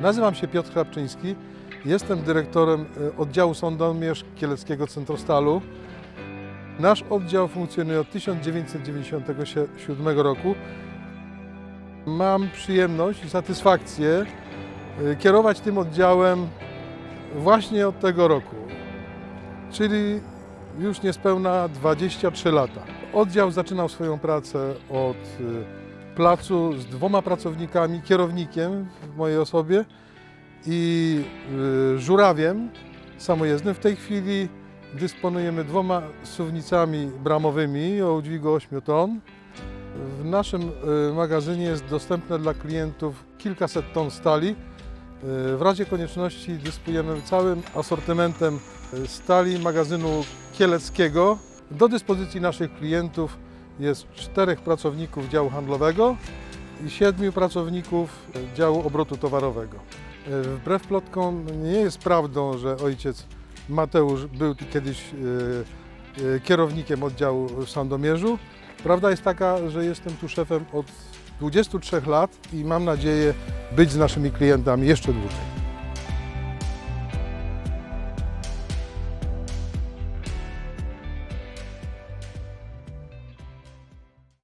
Nazywam się Piotr Chrapczyński. Jestem dyrektorem e, oddziału Sądomierz Kieleckiego Centrostalu. Nasz oddział funkcjonuje od 1997 roku. Mam przyjemność i satysfakcję e, kierować tym oddziałem właśnie od tego roku, czyli już niespełna 23 lata. Oddział zaczynał swoją pracę od e, placu z dwoma pracownikami, kierownikiem w mojej osobie i y, żurawiem samojezdnym. W tej chwili dysponujemy dwoma suwnicami bramowymi o udźwigu 8 ton. W naszym y, magazynie jest dostępne dla klientów kilkaset ton stali. Y, W razie konieczności dysponujemy całym asortymentem stali magazynu kieleckiego. Do dyspozycji naszych klientów jest czterech pracowników działu handlowego i siedmiu pracowników działu obrotu towarowego. E, Wbrew plotkom nie jest prawdą, że ojciec Mateusz był kiedyś e, e, kierownikiem oddziału w Sandomierzu. Prawda jest taka, że jestem tu szefem od 23 lat i mam nadzieję być z naszymi klientami jeszcze dłużej.